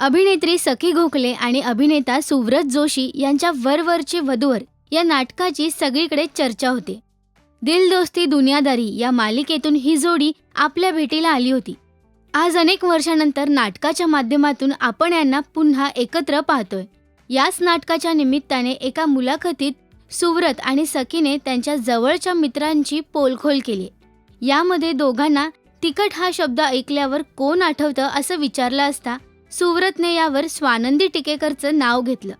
अभिनेत्री सखी गोखले आणि अभिनेता सुव्रत जोशी यांच्या वरवरची वधूवर या नाटकाची सगळीकडे चर्चा होते. दिल दोस्ती दुनियादारी या मालिकेतून ही जोडी आपल्या भेटीला आली होती. आज अनेक वर्षानंतर नाटकाच्या माध्यमातून आपण यांना पुन्हा एकत्र पाहतोय. याच नाटकाच्या निमित्ताने एका मुलाखतीत सुव्रत आणि सखीने त्यांच्या जवळच्या मित्रांची पोलखोल केली. यामध्ये दोघांना तिकट हा शब्द ऐकल्यावर कोण आठवतं असं विचारलं असता सुव्रतने यावर स्वानंदी टिकेकरचं नाव घेतलं.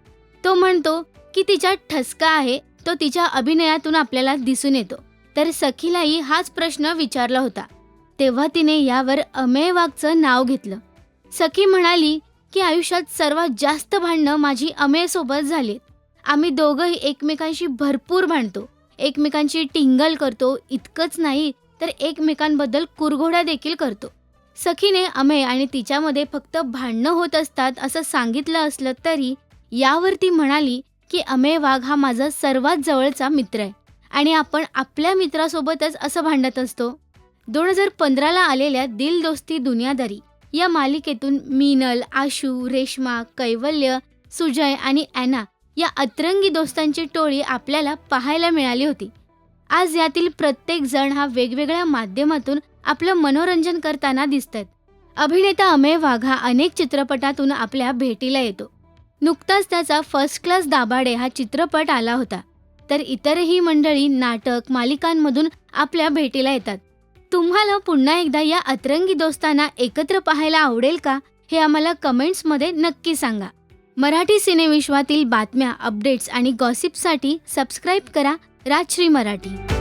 तो म्हणतो की तिच्या ठसका आहे तो तिच्या अभिनयातून आपल्याला दिसून येतो. तर सखीलाही हाच प्रश्न विचारला होता. तेव्हा तिने यावर अमेय वाघचं नाव घेतलं. सखी म्हणाली की आयुष्यात सर्वात जास्त भांडणं माझी अमेयसोबत झालीत. आम्ही दोघंही एकमेकांशी भरपूर भांडतो. एकमेकांची टिंगल करतो. इतकंच नाही तर एकमेकांबद्दल कुरघोड्या देखील करतो. सखीने अमेय आणि तिच्यामध्ये फक्त भांडणं होत असतात असं सांगितलं असलं तरी यावर ती म्हणाली की अमेय वाघ हा माझा सर्वात जवळचा मित्र आहे आणि आपण आपल्या मित्रासोबतच असं भांडत असतो. दोन हजार पंधराला आलेल्या दिल दोस्ती दुनियादारी या मालिकेतून मीनल आशू रेश्मा कैवल्य सुजय आणि ॲना या अतरंगी दोस्तांची टोळी आपल्याला पाहायला मिळाली होती. आज यातील प्रत्येक जण हा वेगवेगळ्या माध्यमातून आपलं मनोरंजन करताना दिसतात. अभिनेता अमेय वाघ हा अनेक चित्रपटातून आपल्या भेटीला येतो. नुकताच त्याचा फर्स्ट क्लास दाभाडे हा चित्रपट आला होता. तर इतरही मंडळी नाटक मालिकांमधून आपल्या भेटीला येतात. तुम्हाला पुन्हा एकदा या अतरंगी दोस्तांना एकत्र पाहायला आवडेल का हे आम्हाला कमेंट्समध्ये नक्की सांगा. मराठी सिनेविश्वातील बातम्या अपडेट्स आणि गॉसिपसाठी सबस्क्राईब करा. राजश्री मराठी.